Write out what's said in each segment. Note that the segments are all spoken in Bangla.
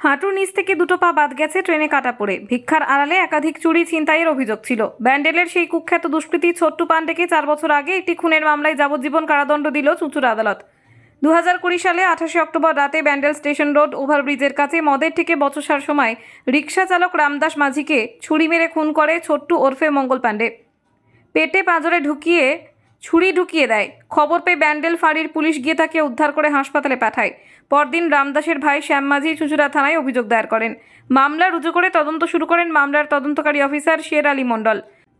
হাঁটুর নিচ থেকে দুটো পা বাদ গেছে ট্রেনে কাটা পড়ে। ভিক্ষার আড়ালে একাধিক চুরি ছিনতাইয়ের অভিযোগ ছিল। ব্যান্ডেলের সেই কুখ্যাত দুষ্কৃতী ছোট্টু পান্ডেকে চার বছর আগে একটি খুনের মামলায় যাবজ্জীবন কারাদণ্ড দিল চুঁচুর আদালত। দু হাজার কুড়ি সালে আঠাশে অক্টোবর রাতে ব্যান্ডেল স্টেশন রোড ওভারব্রিজের কাছে মদের থেকে বচসার সময় রিকশা চালক রামদাস মাঝিকে ছুরি মেরে খুন করে ছোট্টু ওরফে মঙ্গল পাণ্ডে। পেটে পাঁজরে ঢুকিয়ে ছুরি ঢুকিয়ে দেয়। খবর পেয়ে ব্যান্ডেল ফাঁড়ির পুলিশ গিয়ে তাকে উদ্ধার করে হাসপাতালে পাঠায়। পরদিন রামদাসের ভাই শ্যাম মাঝি চুচুড়া থানায় অভিযোগ দায়ের করেন। মামলা রুজু করে তদন্ত শুরু করেন মামলার তদন্তকারী অফিসার শের আলী মণ্ডল।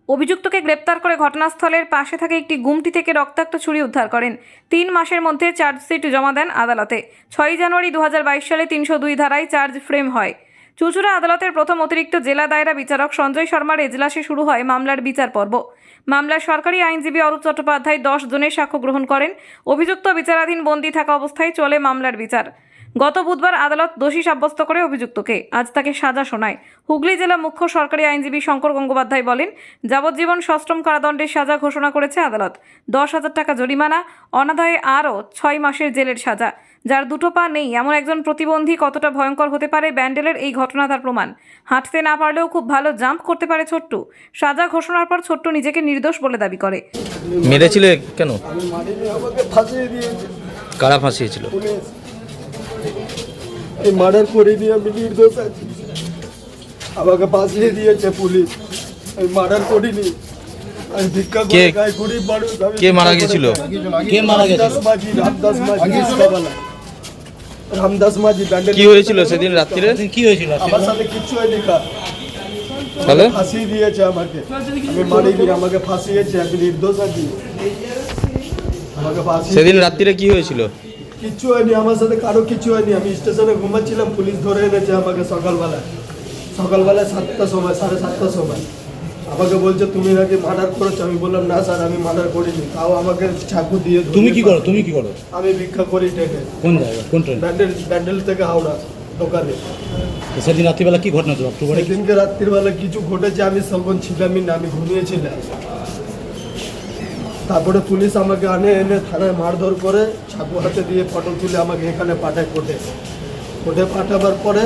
অভিযুক্তকে গ্রেপ্তার করে ঘটনাস্থলের পাশে থাকা একটি গুমটি থেকে রক্তাক্ত ছুরি উদ্ধার করেন। তিন মাসের মধ্যে চার্জশিট জমা দেন আদালতে। ছয়ই জানুয়ারি দু হাজার বাইশ সালে তিনশো দুই ধারায় চার্জ ফ্রেম হয়। চুচুড়া আদালতের প্রথম অতিরিক্ত জেলা দায়রা বিচারক সঞ্জয় শর্মার এজলাসে শুরু হয় মামলার বিচার পর্ব। মামলার সরকারি আইনজীবী অরূপ চট্টোপাধ্যায় দশ জনের সাক্ষ্য গ্রহণ করেন। অভিযুক্ত বিচারাধীন বন্দী থাকা অবস্থায় চলে মামলার বিচার। গত বুধবার আদালত দোষী সাব্যস্ত করে অভিযুক্তকে আজ তাকে সাজা শোনায়। হুগলি জেলা মুখ্য সরকারি আইনজীবী শঙ্কর গঙ্গোপাধ্যায় বলেন যাবজ্জীবন সশ্রম কারাদণ্ডের সাজা ঘোষণা করেছে আদালত। দশ হাজার টাকা জরিমানা অনাদায়ে আরও ছয় মাসের জেলের সাজা। যার দুটো পা নেই এমন একজন প্রতিবন্ধী কতটা ভয়ঙ্কর হতে পারে ব্যান্ডেলের এই ঘটনা তার প্রমাণ। হাঁটতে না পারলেও খুব ভালো জাম্প করতে পারে ছোট্টু। সাজা ঘোষণার পর ছোট্টু নিজেকে নির্দোষ বলে দাবি করে। মেরেছিলে কেন? কারা ফাঁসিয়েছিল? পুলিশ এই মার্ডার করিনি আমি নির্দোষ আছি। আমাকে ফাঁসিয়ে দিয়েছে পুলিশ। আমি মার্ডার করিনি। আমি ভিক্ষা করে কে- খাই গরিব মানুষ আমি কে মারা গেছিল? কে মারা গেছিল? রামদাস মাঝি রামদাস মাঝি। রিস্কাওয়ালা। রামদাস মাঝি ব্যান্ডেল কি হয়েছিল সেদিন রাত্রিরে? কি হয়েছিল আমার সাথে কিচ্ছু হয়নি কার। তাহলে ফাঁসিয়ে দিয়েছে আমাকে। আমি মারিনি আমাকে ফাঁসিয়েছে আমি নির্দোষ আছি। আমাকে ফাঁসিয়ে সেদিন রাত্রিরে কি হয়েছিল? কিচ্ছু হয়নি আমার সাথে কারও কিছু হয়নি। আমি স্টেশনে ঘুমাচ্ছিলাম পুলিশ ধরে এনেছে আমাকে সকালবেলা সকালবেলায় সাতটার সময় সাড়ে সাতটার সময়। আমাকে বলছে তুমি নাকি মার্ডার করেছ? আমি বললাম না স্যার আমি মার্ডার করিনি। তাও আমাকে চাকু দিয়ে তুমি কি করো? তুমি কি করো? আমি ভিক্ষা করি ট্রেনে। কোন জায়গা? কোন ট্রেন? ব্যান্ডেল ব্যান্ডেল থেকে হাওড়া দোকানে। সেদিন রাত্রিবেলা কি ঘটনা অক্টোবরে? সেদিনকে রাত্রিবেলা কিছু ঘটেছে আমি তখন ছিলামই না আমি ঘুমিয়েছিলাম। তারপরে পুলিশ আমাকে আনে এনে থানায় মারধর করে ছাকু হাতে দিয়ে ফটো তুলে আমাকে এখানে পাঠায় কোর্টে। কোর্টে পাঠাবার পরে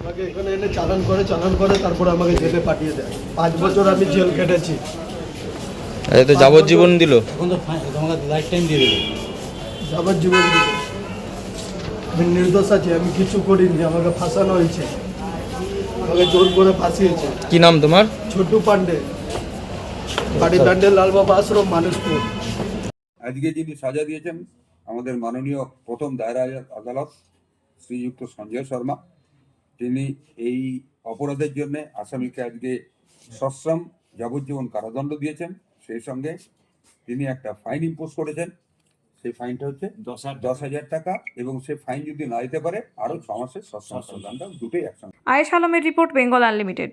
আমাকে এখানে এনে চালান করে চালান করে তারপরে আমাকে জেলে পাঠিয়ে দেয়। পাঁচ বছর আমি জেল কেটেছি তো যাবজ্জীবন দিল? এখন তো তোমাকে লাইফ টাইম দিয়ে দেবে। যাবার জীবন দিল। আমি নির্দোষ আছি আমি কিছু করিনি আমাকে ফাঁসানো হয়েছে। আমাকে জোর করে ফাঁসিয়েছে। কি নাম তোমার? ছোটু পান্ডে লালবাবা আশ্রম মানুষপুর আজকে যিনি সাজা দিয়েছেন আমাদের মাননীয় প্রথম দায়রা আদালত শ্রীযুক্ত সঞ্জয় শর্মা। তিনি এই অপরাধের জন্য আসামিকে আজকে সশ্রম যাবজ্জীবন কারাদণ্ড দিয়েছেন। সেই সঙ্গে তিনি একটা ফাইন ইম্পোজ করেছেন। সেই ফাইনটা হচ্ছে দশ হাজার টাকা। এবং সেই ফাইন যদি না দিতে পারে আরও ছ মাসের সশ্রম দুটোই একসঙ্গে। আয়েশ আলমের রিপোর্ট বেঙ্গল আনলিমিটেড।